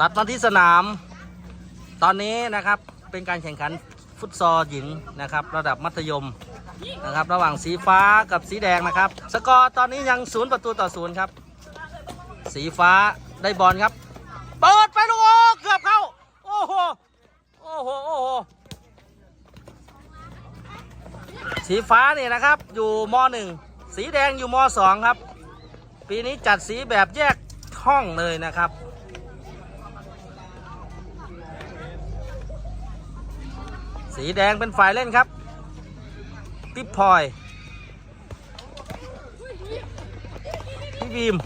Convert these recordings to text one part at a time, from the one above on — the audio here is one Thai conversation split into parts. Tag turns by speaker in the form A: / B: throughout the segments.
A: ตัดมาที่สนาม ตอนนี้นะครับเป็นการแข่งขันฟุตซอลหญิงนะครับ ระดับมัธยมนะครับ ระหว่างสีฟ้ากับสีแดงนะครับ สกอร์ตอนนี้ยังศูนย์ประตูต่อศูนย์ครับ สีฟ้าได้บอลครับ เปิดไปลูกโอ้เกือบเข้า โอ้โห โอ้โห โอ้โห สีฟ้าเนี่ยนะครับ อยู่มหนึ่งสีแดงอยู่มสองครับ ปีนี้จัดสีแบบแยกห้องเลยนะครับ สีแดงเป็นฝ่ายเล่นครับ ติ๊บพลอยพี่บีม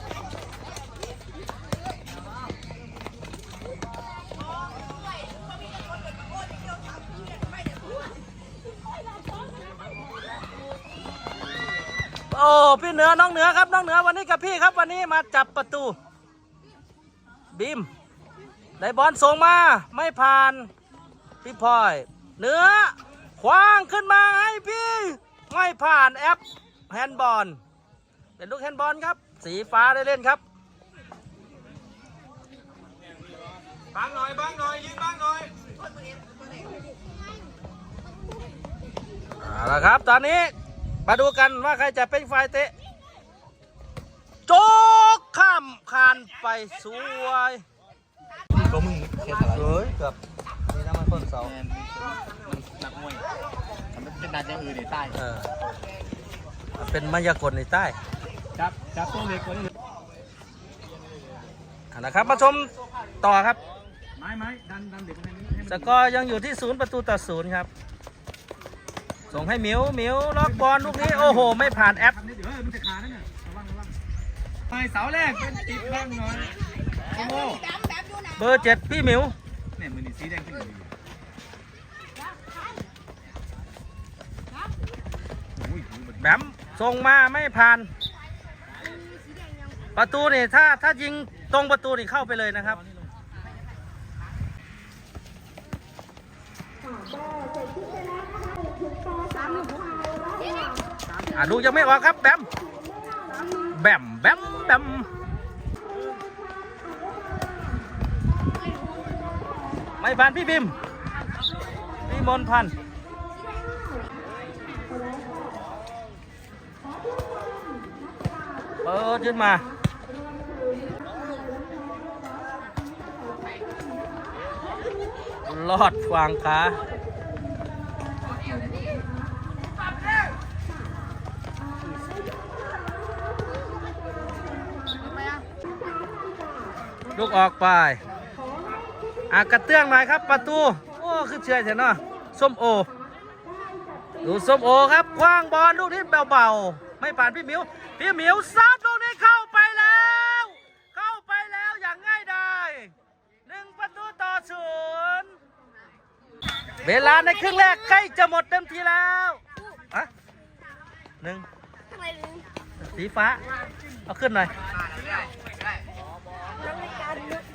A: โอ้พี่เหนือน้องเหนือครับน้องเหนือวันนี้กับพี่ครับวันนี้มาจับประตู บีมได้บอลส่งมาไม่ผ่านพี่พลอย เหนือคว้างขึ้นมาให้พี่ไม่ผ่านแอปแฮนด์บอลเป็นลูกแฮนด์บอลครับ สีฟ้าได้เล่นครับ
B: บังหน่อยบังหน่อยยืนบังหน่อย
A: เอาละครับ ตอนนี้มาดูกันว่าใครจะเป็นฝ่ายเตะ โจกข้ามคานไปสวย
B: ก็มึงแค่สไลด์
A: เฮ้ยเกือบ นี่นะมันคนเสา
B: มันนักมวยมันเป็นนักอย่างอื่นในใต้
A: เออมันเป็นมายากลในใต้
B: จับจับตัวเล็กกว่านี้
A: เอานะครับมาชมต่อครับ
B: ไม้ไม้ดันดันเด็กคนนี้ให้
A: สกอร์ยังอยู่ที่ศูนย์ประตูต่อศูนย์ครับ ส่งให้หมิวหมิวล็อกบอลลูกนี้โอ้โห ไม่ผ่านแอป
B: ทำนี่เดี๋ยวมันจะขาดนั่นน่ะระวังระวังไปเสาแรกเป็นติดบ้างหน่อยโอ้โห
A: เบอร์เจ็ดพี่หมิว
B: เนี่ยมือนี่สีแดงขึ้นเลยโอ้ย
A: แบมส่งมาไม่ผ่าน ประตูนี่ถ้าถ้ายิงตรงประตูนี่เข้าไปเลยนะครับอะลูกยังไม่ออกครับแบมแบมแบมแบมไม่ผ่านพี่บิมพี่มนพันธ์ เปิดขึ้นมา ลอดฟางขาลูกออกไปอากระเตื้องหน่อยครับ ประตู โอ้ คือเชื่อเถอะเนาะส้มโอ ดูส้มโอครับคว้างบอลลูกนี้เบาๆ ไม่ผ่านพี่หมิว พี่หมิวซัดลูกนี้เข้าไปแล้ว เข้าไปแล้วอย่างง่ายดายหนึ่งประตูต่อศูนย์เวลาในครึ่งแรกใกล้จะหมดเต็มทีแล้วอะหนึ่งสีฟ้า เอาขึ้นหน่อย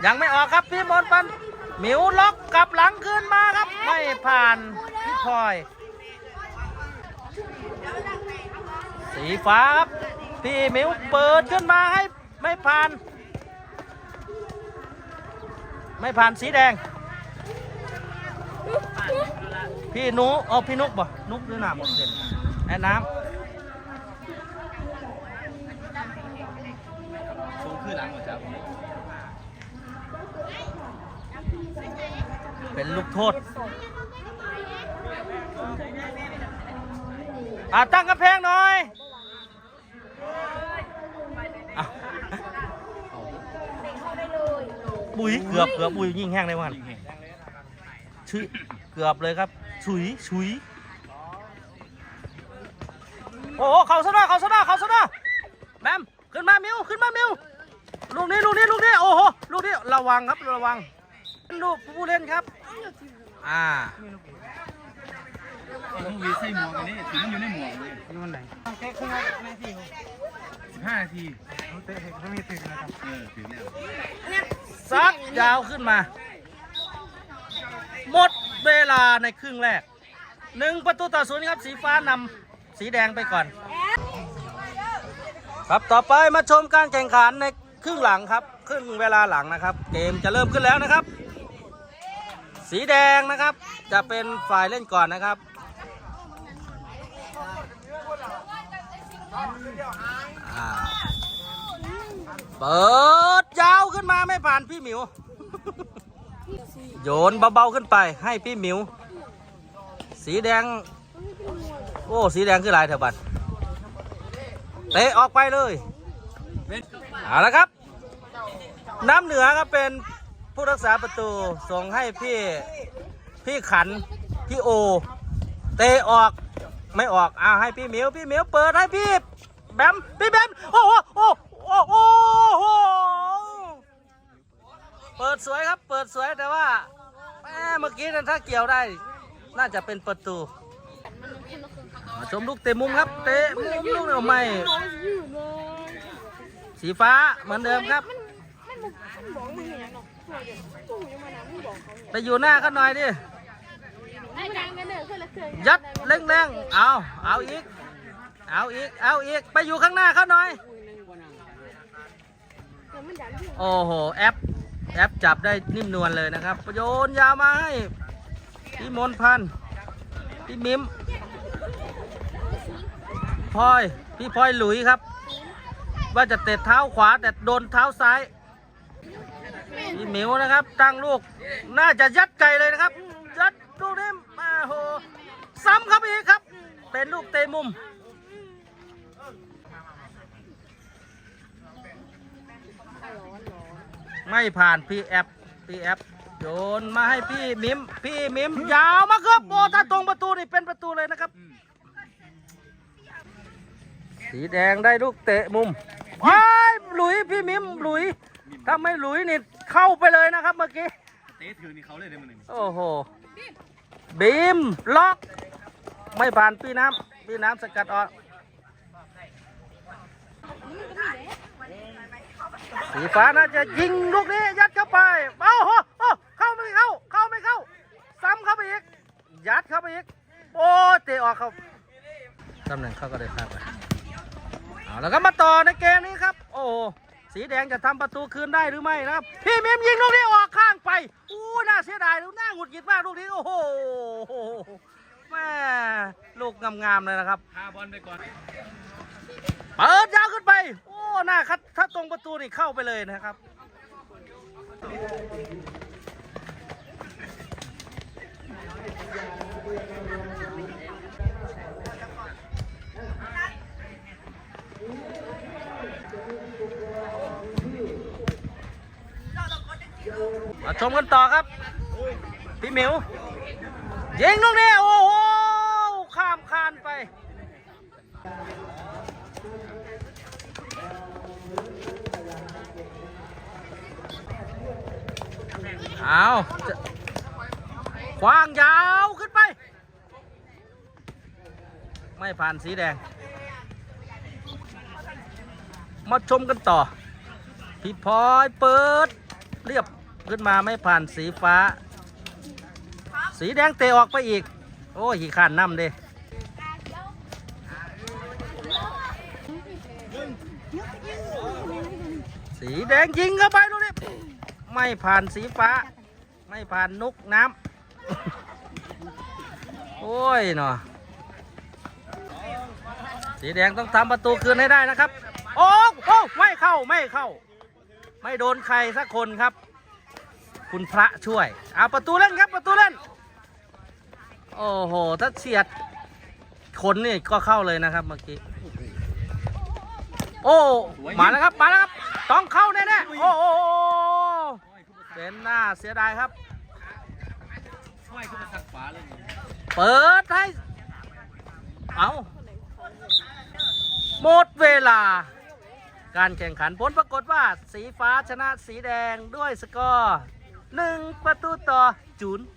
A: ยังไม่ออกครับพี่มนปันหมิวล็อกกลับหลังขึ้นมาครับ ไม่ผ่านพี่พลอย สีฟ้าครับพี่มิวเปิดขึ้นมาให้ไม่ผ่าน ไม่ผ่านสีแดง พี่นุเอพี่นุกบ่นุกหรือหนามหมดเด่นไอ้น้ำ
B: สูงขึ้นหลังหมดจ้ะ
A: เป็นลูกโทษอ่าตั้งกำแพงหน่อยอะ บุยเกือบเกือบบุยยิ่งแห้งเลยวัน
B: ยิงแห่ง
A: ชุยเกือบเลยครับ ชุยชุยโอ้โหเขาซะหน้าเขาซะหน้าเขาซะหน้าแบมขึ้นมามิวขึ้นมามิวลูกนี้ลูกนี้ลูกนี้โอ้โหลูกนี้ระวังครับระวังลูกผู้เล่นครับอ่า
B: ต้องวีใส่หมวกอันนี้ถึงมันอยู่ในหมวกเลย
A: อยู่วันไหน
B: แค่ครึ่งนาทีสิบห้านาทีเตะเขามีถึงนะครับเออถึงแล้ว
A: ซักยาวขึ้นมา หมดเวลาในครึ่งแรกหนึ่งประตูต่อศูนย์ครับ สีฟ้านำสีแดงไปก่อน ครับต่อไปมาชมการแข่งขันในครึ่งหลังครับ ครึ่งเวลาหลังนะครับ เกมจะเริ่มขึ้นแล้วนะครับ สีแดงนะครับ จะเป็นฝ่ายเล่นก่อนนะครับอ่า เปิดยาวขึ้นมาไม่ผ่านพี่หมิว โยนเบาๆขึ้นไปให้พี่หมิว สีแดง โอ้ สีแดงคือลายเถอะบัดเตะออกไปเลยเอาละครับ น้ำเหนือครับเป็นผู้รักษาประตูส่งให้พี่พี่ขัน พี่โอ เตะออกไม่ออกเอาให้พี่หมิวพี่หมิวเปิดให้พี่แบมพี่แบมโอ้โหโอ้โหโอ้โหเปิดสวยครับ เปิด สวยแต่ว่าแม่เมื่อกี้นั้นถ้าเกี่ยวได้ น่าจะเป็นประตูชมลูกเตะมุมครับ เตะมุมลูกเนี่ยไม่สีฟ้าเหมือนเดิมครับไปอยู่หน้าเขาหน่อยดิ
C: ยั
A: ดเร่งๆเอาเอาอีก เอาอีก เอาอีก ไปอยู่ข้างหน้าเขาหน่อย โอ้โห แอป แอปจับได้นิ่มนวลเลยนะครับโยนยาวมาให้พี่มนพันพี่มิมพลอยพี่พลอยหลุยครับ ว่าจะเตะเท้าขวาแต่โดนเท้าซ้ายพี่หมิวนะครับ ตั้งลูก น่าจะยัดไก่เลยนะครับ ยัดลูกนี้มาโห ซ้ำครับอีกครับ เป็นลูกเตะมุม ไม่ผ่านพี่แอปพี่แอปโยนมาให้พี่มิมพี่มิมยาวมาครับโอ้ถ้าตรงประตูนี่เป็นประตูเลยนะครับ สีแดงได้ลูกเตะมุมว้ายหลุยพี่มิมหลุยถ้าไม่หลุยนี่เข้าไปเลยนะครับเมื่อกี้
B: เตะถือนี่เขาเลยได้มันหนึ่ง
A: โอ้โหบีมล็อก ไม่ผ่านพี่น้ำพี่น้ำสกัดออก สีฟ้าน่าจะยิงลูกนี้ยัดเข้าไปโอ้โหโอ้เข้าไม่เข้า เข้าไม่เข้า ซ้ำเข้าไปอีก ยัดเข้าไปอีก โอ้เตะออกเขาตำแหน่งเขาก็ได้พลาดไปเอาแล้วก็มาต่อในเกมนี้ครับ โอ้โหสีแดงจะทำประตูคืนได้หรือไม่นะครับ พี่มิมยิงลูกนี้ออกข้างไป อู้น่าเสียดายแล้วน่าหงุดหงิดมากลูกนี้ โอ้โหแม่ลูกงามๆเลยนะครับ
B: พาบอลไปก่อน
A: เปิดยาวขึ้นไป โอ้ หน้าคัดถ้าตรงประตูนี่เข้าไปเลยนะครับ มาชมกันต่อครับ พี่หมิวยิงลูกนี้โอ้โห ข้ามคานไป เอาจะ ขวางยาวขึ้นไป ไม่ผ่านสีแดง มาชมกันต่อ พี่พลอยเปิด เรียบขึ้นมาไม่ผ่านสีฟ้า สีแดงเตะออกไปอีก โอ้ยขี่ขานน้ำเด้สีแดงยิงเข้าไปลูนี่ไม่ผ่านสีฟ้า ไม่ผ่านนุกน้ำ โอ้ยเนาะสีแดงต้องทำประตูคืนให้ได้นะครับ โอ้โอ้ไม่เข้าไม่เข้า ไม่โดนใครสักคนครับ คุณพระช่วยเอาประตูเล่นครับประตูเล่น โอ้โหถ้าเฉียดคนนี่ก็เข้าเลยนะครับเมื่อกี้ โอ้ มาแล้วครับ มาแล้วครับ ต้องเข้าแน่ๆ โอ้ เป็นหน้าเสียดายครับ
B: ช่วยขึ้นมาสักฝาเลย
A: เปิดให้ เอาหมดเวลา การแข่งขันผลปรากฏว่าสีฟ้าชนะสีแดงด้วยสกอร์หนึ่งประตูต่อจุนย์